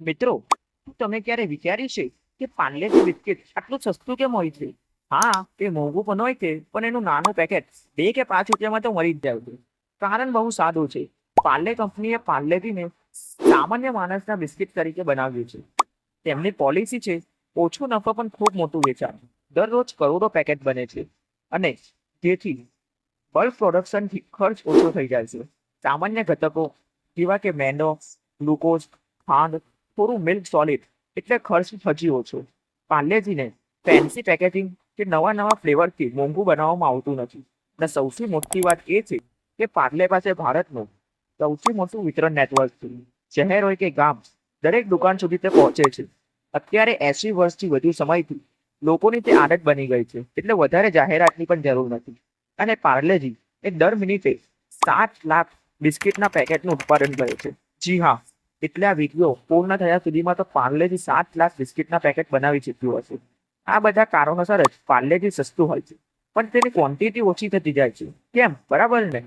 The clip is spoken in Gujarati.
મિત્રો તમે ક્યારે વિચાર્યું છે કે પાર્લેજી બિસ્કિટ આટલું સસ્તું કેમ હોય છે? હા તે મોંઘું પણ હોય છે, પણ એનું નાનું પેકેટ બે કે પાંચ રૂપિયામાં તો મળી જ જાય છે. કારણ બહુ સાદું છે. પાર્લે કંપનીએ પાર્લેજીને સામાન્ય માણસના બિસ્કિટ તરીકે બનાવ્યું છે. તેમની પોલિસી છે, ઓછો નફો પણ ખૂબ મોટું વેચાણ. દરરોજ કરોડો પેકેટ બને છે. અને જેથી બલ્ક પ્રોડક્શનથી ખર્ચ ઓછો થઈ જાય છે. સામાન્ય ઘટકો જેવા કે મેંદો, ગ્લુકોઝ, ખાંડ થોડું મિલ્ક સોલિડ એટલે ખર્ચ હજી ઓછો. પાર્લેજીને ફેન્સી પેકેજિંગ કે નવા નવા ફ્લેવરથી મોંઘું બનાવવામાં આવતું નથી. અને સૌથી મોટી વાત એ છે કે પાર્લે પાસે ભારતનું સૌથી મોટું વિતરણ નેટવર્ક છે. શહેર હોય કે ગામ, દરેક દુકાન સુધી તે પહોંચે છે. અત્યારે એસી વર્ષથી વધુ સમયથી લોકોની તે આદત બની ગઈ છે. એટલે વધારે જાહેરાતની પણ જરૂર નથી. અને પાર્લેજી એ દર મિનિટે સાત લાખ બિસ્કિટના પેકેટનું ઉત્પાદન કરે છે. જી હા એટલે આ વીડિયો પૂર્ણ થયા સુધીમાં તો પાર્લેજી સાત લાખ બિસ્કિટના પેકેટ બનાવી ચૂક્યું હશે. આ બધા કારણોસર જ પાર્લેજી સસ્તું હોય છે. પણ તેની ક્વોન્ટિટી ઓછી થતી જાય છે. કેમ? બરાબર ને?